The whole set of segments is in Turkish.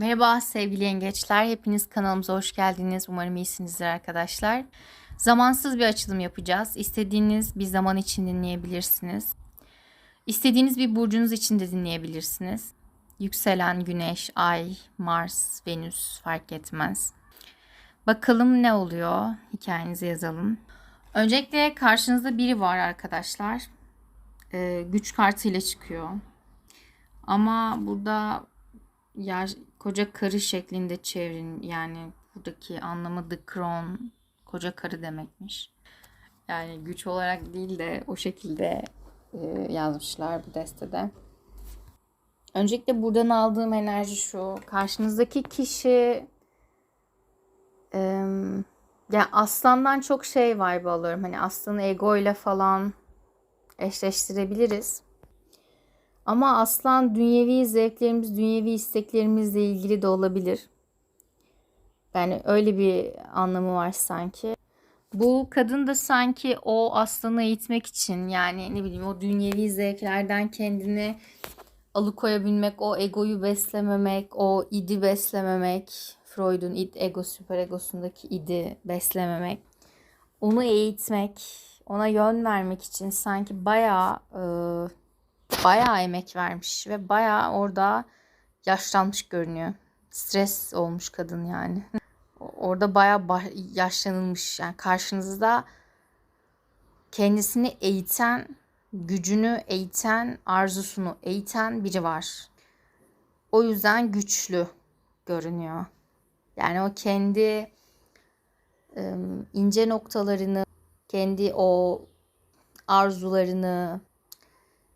Merhaba sevgili yengeçler. Hepiniz kanalımıza hoş geldiniz. Umarım iyisinizdir arkadaşlar. Zamansız bir açılım yapacağız. İstediğiniz bir zaman için dinleyebilirsiniz. İstediğiniz bir burcunuz için de dinleyebilirsiniz. Yükselen güneş, ay, Mars, Venüs fark etmez. Bakalım ne oluyor? Hikayenizi yazalım. Öncelikle karşınızda biri var arkadaşlar. Ee, güç kartıyla çıkıyor. Ama burada yer, koca karı şeklinde çevrin yani buradaki anlamı the crown koca karı demekmiş. Yani güç olarak değil de o şekilde e, yazmışlar bu destede. Öncelikle buradan aldığım enerji şu. Karşınızdaki kişi e, ya aslandan çok şey vibe alıyorum. Hani aslanı ego ile falan eşleştirebiliriz. Ama aslan dünyevi zevklerimiz, dünyevi isteklerimizle ilgili de olabilir. Yani öyle bir anlamı var sanki. Bu kadın da sanki o aslanı eğitmek için yani ne bileyim o dünyevi zevklerden kendini alıkoyabilmek, o egoyu beslememek, o idi beslememek, Freud'un id, ego, süper egosundaki idi beslememek, onu eğitmek, ona yön vermek için sanki bayağı e, bayağı emek vermiş ve bayağı orada yaşlanmış görünüyor. Stres olmuş kadın yani. Orada bayağı yaşlanılmış. Yani karşınızda kendisini eğiten, gücünü eğiten, arzusunu eğiten biri var. O yüzden güçlü görünüyor. Yani o kendi ince noktalarını, kendi o arzularını,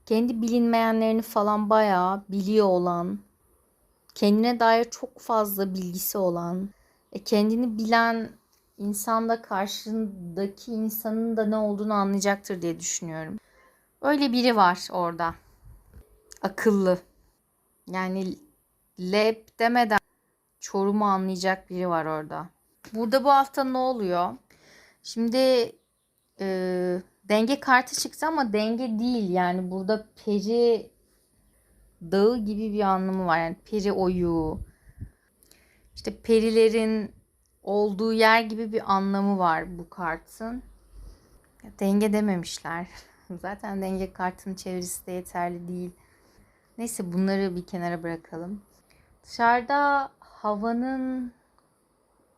kendi bilinmeyenlerini falan bayağı biliyor olan, kendine dair çok fazla bilgisi olan, e, kendini bilen insan da karşındaki insanın da ne olduğunu anlayacaktır diye düşünüyorum. Öyle biri var orada. Akıllı. Yani lep demeden çorumu anlayacak biri var orada. Burada bu hafta ne oluyor? Şimdi e, denge kartı çıktı ama denge değil. Yani burada peri dağı gibi bir anlamı var. Yani peri oyu. İşte perilerin olduğu yer gibi bir anlamı var bu kartın. Denge dememişler. Zaten denge kartının çevirisi de yeterli değil. Neyse bunları bir kenara bırakalım. Dışarıda havanın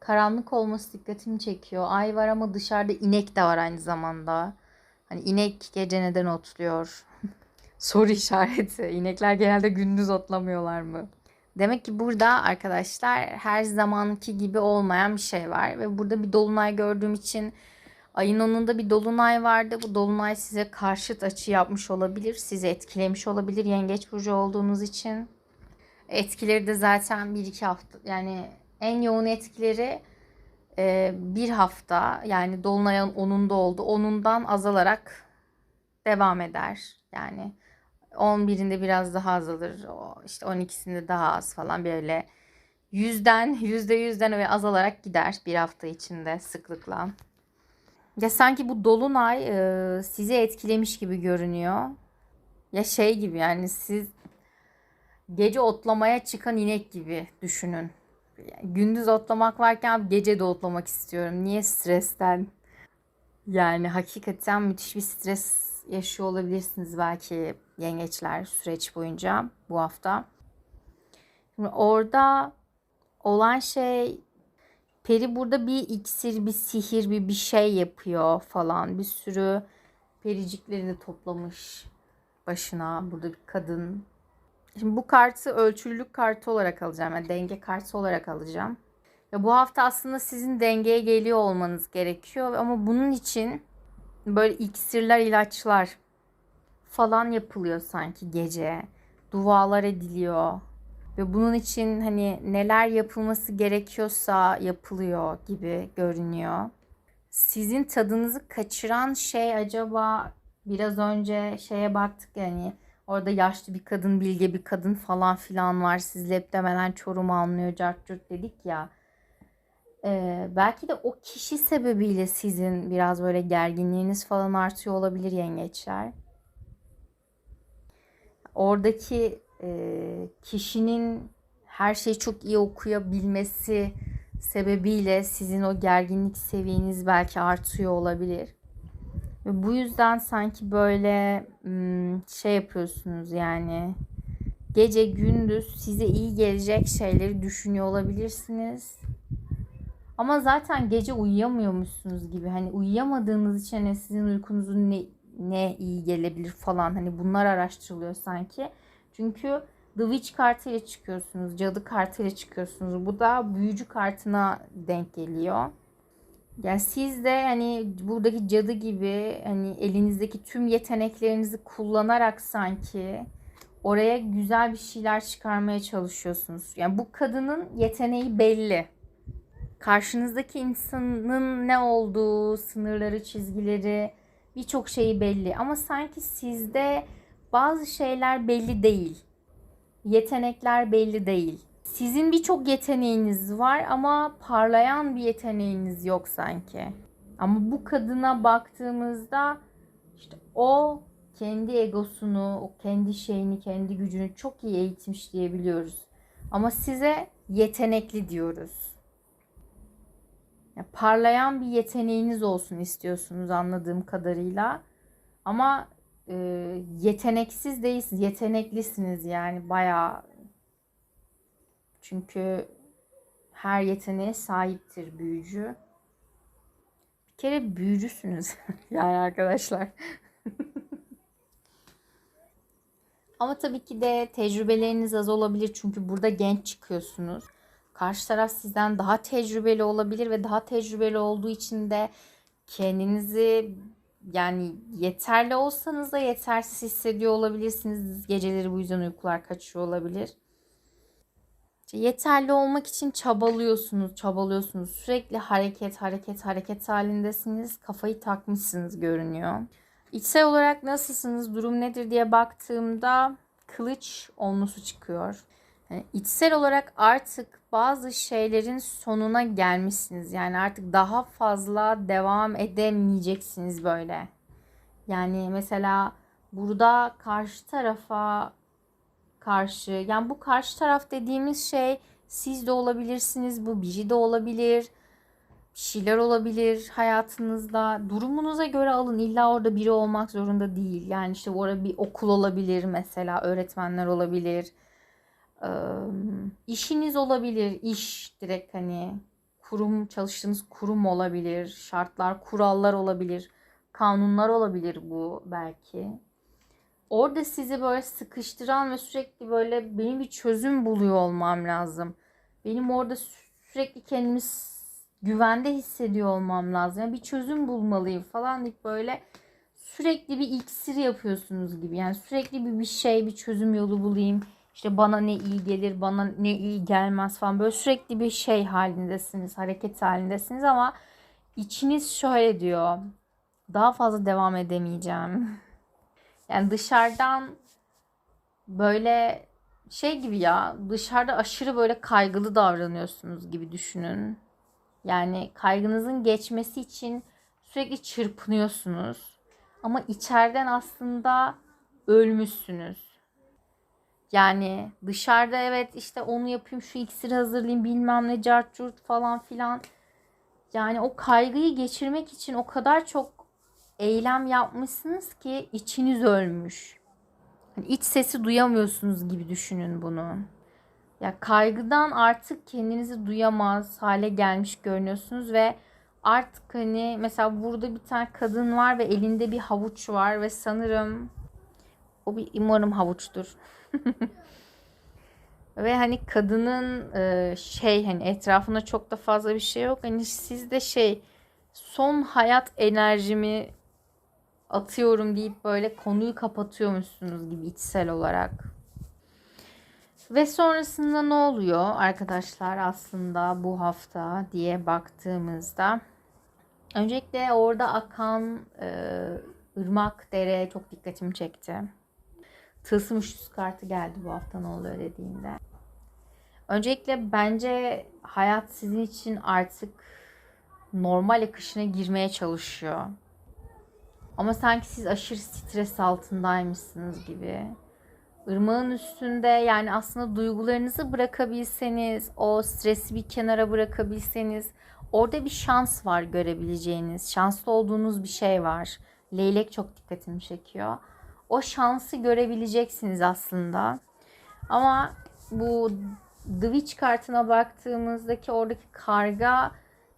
karanlık olması dikkatimi çekiyor. Ay var ama dışarıda inek de var aynı zamanda. Hani inek gece neden otluyor? Soru işareti. İnekler genelde gündüz otlamıyorlar mı? Demek ki burada arkadaşlar her zamanki gibi olmayan bir şey var. Ve burada bir dolunay gördüğüm için ayın onunda bir dolunay vardı. Bu dolunay size karşıt açı yapmış olabilir. Sizi etkilemiş olabilir yengeç burcu olduğunuz için. Etkileri de zaten bir iki hafta yani en yoğun etkileri e, bir hafta yani Dolunay'ın 10'unda oldu. 10'undan azalarak devam eder. Yani 11'inde biraz daha azalır. İşte 12'sinde daha az falan böyle yüzden yüzde yüzden öyle azalarak gider bir hafta içinde sıklıkla. Ya sanki bu dolunay e, sizi etkilemiş gibi görünüyor. Ya şey gibi yani siz gece otlamaya çıkan inek gibi düşünün gündüz otlamak varken gece de otlamak istiyorum. Niye stresten? Yani hakikaten müthiş bir stres yaşıyor olabilirsiniz belki yengeçler süreç boyunca bu hafta. Şimdi orada olan şey peri burada bir iksir, bir sihir, bir bir şey yapıyor falan. Bir sürü pericikleri de toplamış başına. Burada bir kadın Şimdi bu kartı ölçülülük kartı olarak alacağım. Yani denge kartı olarak alacağım. Ya bu hafta aslında sizin dengeye geliyor olmanız gerekiyor. Ama bunun için böyle iksirler, ilaçlar falan yapılıyor sanki gece. Dualar ediliyor. Ve bunun için hani neler yapılması gerekiyorsa yapılıyor gibi görünüyor. Sizin tadınızı kaçıran şey acaba biraz önce şeye baktık yani Orada yaşlı bir kadın, bilge bir kadın falan filan var. Siz hep demeden Çorum'u anlıyor, cart dedik ya. Ee, belki de o kişi sebebiyle sizin biraz böyle gerginliğiniz falan artıyor olabilir yengeçler. Oradaki e, kişinin her şeyi çok iyi okuyabilmesi sebebiyle sizin o gerginlik seviyeniz belki artıyor olabilir. Ve bu yüzden sanki böyle şey yapıyorsunuz yani gece gündüz size iyi gelecek şeyleri düşünüyor olabilirsiniz. Ama zaten gece uyuyamıyormuşsunuz gibi. Hani uyuyamadığınız için hani sizin uykunuzun ne, ne iyi gelebilir falan. Hani bunlar araştırılıyor sanki. Çünkü The Witch kartıyla çıkıyorsunuz. Cadı kartıyla çıkıyorsunuz. Bu da büyücü kartına denk geliyor. Yani siz de hani buradaki cadı gibi hani elinizdeki tüm yeteneklerinizi kullanarak sanki oraya güzel bir şeyler çıkarmaya çalışıyorsunuz. Yani bu kadının yeteneği belli. Karşınızdaki insanın ne olduğu, sınırları, çizgileri, birçok şeyi belli. Ama sanki sizde bazı şeyler belli değil. Yetenekler belli değil. Sizin birçok yeteneğiniz var ama parlayan bir yeteneğiniz yok sanki. Ama bu kadına baktığımızda işte o kendi egosunu, o kendi şeyini, kendi gücünü çok iyi eğitmiş diyebiliyoruz. Ama size yetenekli diyoruz. Ya parlayan bir yeteneğiniz olsun istiyorsunuz anladığım kadarıyla. Ama e, yeteneksiz değilsiniz, yeteneklisiniz yani bayağı. Çünkü her yeteneğe sahiptir büyücü. Bir kere büyücüsünüz yani arkadaşlar. Ama tabii ki de tecrübeleriniz az olabilir çünkü burada genç çıkıyorsunuz. Karşı taraf sizden daha tecrübeli olabilir ve daha tecrübeli olduğu için de kendinizi yani yeterli olsanız da yetersiz hissediyor olabilirsiniz. Geceleri bu yüzden uykular kaçıyor olabilir. İşte yeterli olmak için çabalıyorsunuz, çabalıyorsunuz. Sürekli hareket, hareket, hareket halindesiniz. Kafayı takmışsınız görünüyor. İçsel olarak nasılsınız, durum nedir diye baktığımda kılıç onlusu çıkıyor. Yani içsel olarak artık bazı şeylerin sonuna gelmişsiniz. Yani artık daha fazla devam edemeyeceksiniz böyle. Yani mesela burada karşı tarafa karşı yani bu karşı taraf dediğimiz şey siz de olabilirsiniz, bu biri de olabilir. Bir şeyler olabilir hayatınızda. Durumunuza göre alın. İlla orada biri olmak zorunda değil. Yani işte orada bir okul olabilir mesela, öğretmenler olabilir işiniz olabilir. iş direkt hani kurum çalıştığınız kurum olabilir. Şartlar, kurallar olabilir. Kanunlar olabilir bu belki. Orada sizi böyle sıkıştıran ve sürekli böyle benim bir çözüm buluyor olmam lazım. Benim orada sürekli kendimi güvende hissediyor olmam lazım. Yani bir çözüm bulmalıyım falan deyip böyle sürekli bir iksir yapıyorsunuz gibi. Yani sürekli bir bir şey, bir çözüm yolu bulayım işte bana ne iyi gelir, bana ne iyi gelmez falan böyle sürekli bir şey halindesiniz, hareket halindesiniz ama içiniz şöyle diyor. Daha fazla devam edemeyeceğim. Yani dışarıdan böyle şey gibi ya dışarıda aşırı böyle kaygılı davranıyorsunuz gibi düşünün. Yani kaygınızın geçmesi için sürekli çırpınıyorsunuz. Ama içeriden aslında ölmüşsünüz. Yani dışarıda evet işte onu yapayım şu iksiri hazırlayayım bilmem ne cart falan filan. Yani o kaygıyı geçirmek için o kadar çok eylem yapmışsınız ki içiniz ölmüş. Yani iç sesi duyamıyorsunuz gibi düşünün bunu. Ya kaygıdan artık kendinizi duyamaz hale gelmiş görünüyorsunuz ve artık hani mesela burada bir tane kadın var ve elinde bir havuç var ve sanırım o bir umarım havuçtur. Ve hani kadının e, şey hani etrafında çok da fazla bir şey yok. Hani siz de şey son hayat enerjimi atıyorum deyip böyle konuyu kapatıyormuşsunuz gibi içsel olarak. Ve sonrasında ne oluyor arkadaşlar aslında bu hafta diye baktığımızda öncelikle orada akan e, ırmak dere çok dikkatimi çekti. Tılsım üçlüsü kartı geldi bu hafta ne oluyor dediğinde. Öncelikle bence hayat sizin için artık normal akışına girmeye çalışıyor. Ama sanki siz aşırı stres altındaymışsınız gibi. ırmağın üstünde yani aslında duygularınızı bırakabilseniz, o stresi bir kenara bırakabilseniz orada bir şans var görebileceğiniz. Şanslı olduğunuz bir şey var. Leylek çok dikkatimi çekiyor. O şansı görebileceksiniz aslında. Ama bu The Witch kartına baktığımızdaki oradaki karga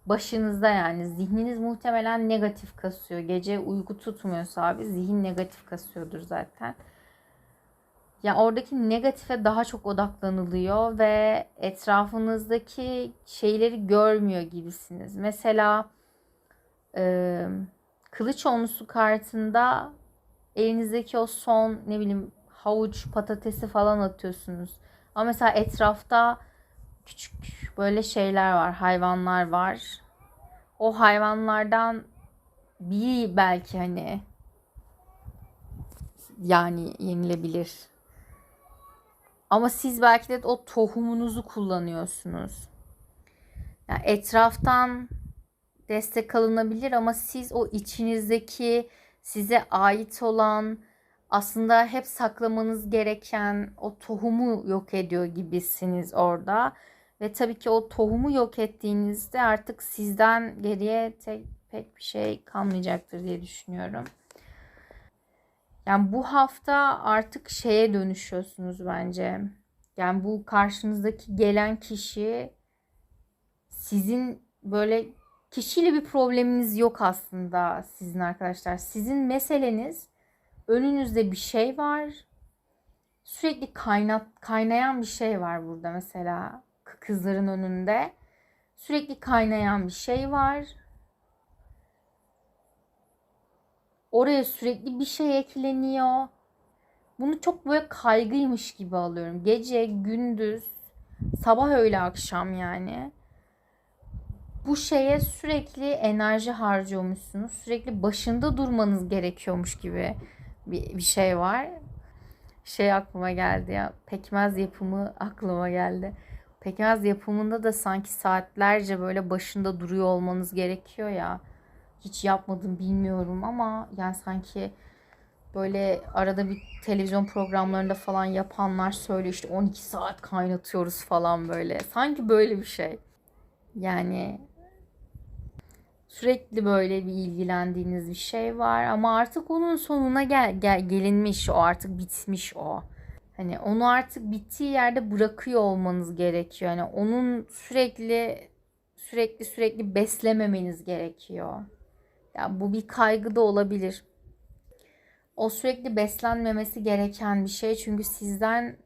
başınızda yani zihniniz muhtemelen negatif kasıyor. Gece uyku tutmuyorsa abi zihin negatif kasıyordur zaten. Yani oradaki negatife daha çok odaklanılıyor ve etrafınızdaki şeyleri görmüyor gibisiniz. Mesela e, kılıç onlusu kartında elinizdeki o son ne bileyim havuç patatesi falan atıyorsunuz. Ama mesela etrafta küçük böyle şeyler var, hayvanlar var. O hayvanlardan bir belki hani yani yenilebilir. Ama siz belki de o tohumunuzu kullanıyorsunuz. Yani etraftan destek alınabilir ama siz o içinizdeki size ait olan aslında hep saklamanız gereken o tohumu yok ediyor gibisiniz orada. Ve tabii ki o tohumu yok ettiğinizde artık sizden geriye tek, pek bir şey kalmayacaktır diye düşünüyorum. Yani bu hafta artık şeye dönüşüyorsunuz bence. Yani bu karşınızdaki gelen kişi sizin böyle kişiyle bir probleminiz yok aslında sizin arkadaşlar. Sizin meseleniz önünüzde bir şey var. Sürekli kaynat kaynayan bir şey var burada mesela kızların önünde. Sürekli kaynayan bir şey var. Oraya sürekli bir şey ekleniyor. Bunu çok böyle kaygıymış gibi alıyorum. Gece, gündüz, sabah öyle akşam yani. Bu şeye sürekli enerji harcıyormuşsunuz. Sürekli başında durmanız gerekiyormuş gibi bir, bir şey var. Şey aklıma geldi ya. Pekmez yapımı aklıma geldi. Pekmez yapımında da sanki saatlerce böyle başında duruyor olmanız gerekiyor ya. Hiç yapmadım bilmiyorum ama yani sanki böyle arada bir televizyon programlarında falan yapanlar söylüyor işte 12 saat kaynatıyoruz falan böyle. Sanki böyle bir şey. Yani sürekli böyle bir ilgilendiğiniz bir şey var ama artık onun sonuna gel, gel gelinmiş o artık bitmiş o. Hani onu artık bittiği yerde bırakıyor olmanız gerekiyor. Yani onun sürekli sürekli sürekli beslememeniz gerekiyor. Ya bu bir kaygı da olabilir. O sürekli beslenmemesi gereken bir şey çünkü sizden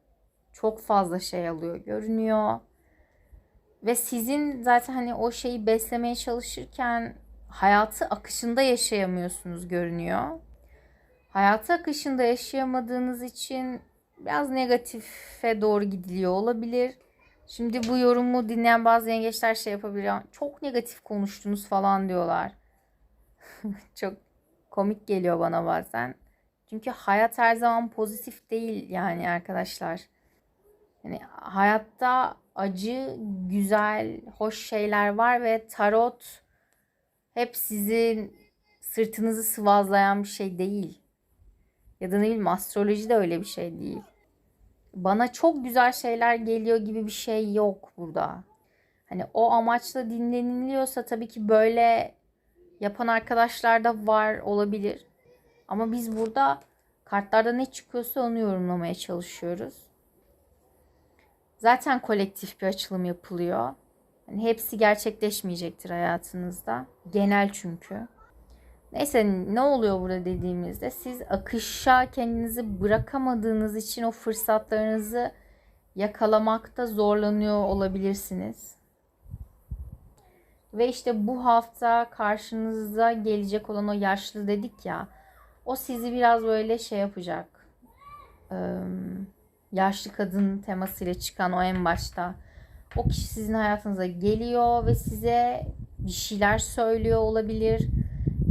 çok fazla şey alıyor görünüyor. Ve sizin zaten hani o şeyi beslemeye çalışırken hayatı akışında yaşayamıyorsunuz görünüyor. Hayatı akışında yaşayamadığınız için biraz negatife doğru gidiliyor olabilir. Şimdi bu yorumu dinleyen bazı yengeçler şey yapabilir. Çok negatif konuştunuz falan diyorlar. Çok komik geliyor bana bazen. Çünkü hayat her zaman pozitif değil yani arkadaşlar. Yani hayatta acı, güzel, hoş şeyler var ve tarot hep sizin sırtınızı sıvazlayan bir şey değil. Ya da ne bileyim astroloji de öyle bir şey değil bana çok güzel şeyler geliyor gibi bir şey yok burada. Hani o amaçla dinleniliyorsa tabii ki böyle yapan arkadaşlar da var olabilir. Ama biz burada kartlarda ne çıkıyorsa onu yorumlamaya çalışıyoruz. Zaten kolektif bir açılım yapılıyor. Yani hepsi gerçekleşmeyecektir hayatınızda. Genel çünkü. Neyse ne oluyor burada dediğimizde siz akışa kendinizi bırakamadığınız için o fırsatlarınızı yakalamakta zorlanıyor olabilirsiniz. Ve işte bu hafta karşınıza gelecek olan o yaşlı dedik ya. O sizi biraz böyle şey yapacak. Yaşlı kadın temasıyla çıkan o en başta. O kişi sizin hayatınıza geliyor ve size bir şeyler söylüyor olabilir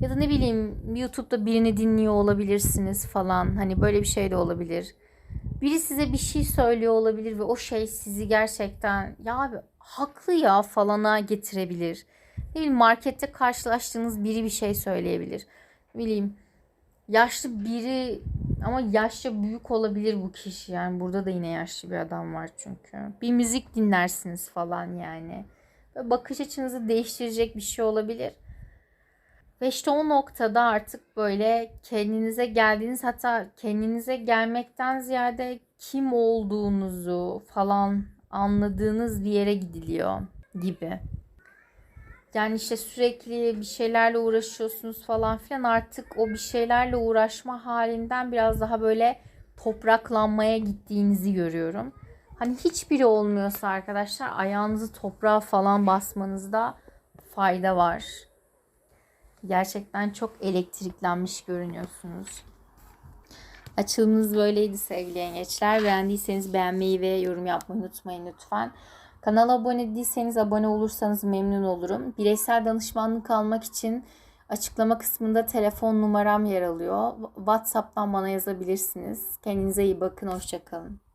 ya da ne bileyim YouTube'da birini dinliyor olabilirsiniz falan. Hani böyle bir şey de olabilir. Biri size bir şey söylüyor olabilir ve o şey sizi gerçekten ya abi haklı ya falana getirebilir. Ne bileyim markette karşılaştığınız biri bir şey söyleyebilir. Ne bileyim yaşlı biri Ama yaşça büyük olabilir bu kişi yani burada da yine yaşlı bir adam var çünkü. Bir müzik dinlersiniz falan yani. Ve bakış açınızı değiştirecek bir şey olabilir. Ve işte o noktada artık böyle kendinize geldiğiniz hatta kendinize gelmekten ziyade kim olduğunuzu falan anladığınız bir yere gidiliyor gibi. Yani işte sürekli bir şeylerle uğraşıyorsunuz falan filan artık o bir şeylerle uğraşma halinden biraz daha böyle topraklanmaya gittiğinizi görüyorum. Hani hiçbiri olmuyorsa arkadaşlar ayağınızı toprağa falan basmanızda fayda var. Gerçekten çok elektriklenmiş görünüyorsunuz. Açılımınız böyleydi sevgili yengeçler. Beğendiyseniz beğenmeyi ve yorum yapmayı unutmayın lütfen. Kanala abone değilseniz abone olursanız memnun olurum. Bireysel danışmanlık almak için açıklama kısmında telefon numaram yer alıyor. WhatsApp'tan bana yazabilirsiniz. Kendinize iyi bakın. Hoşçakalın.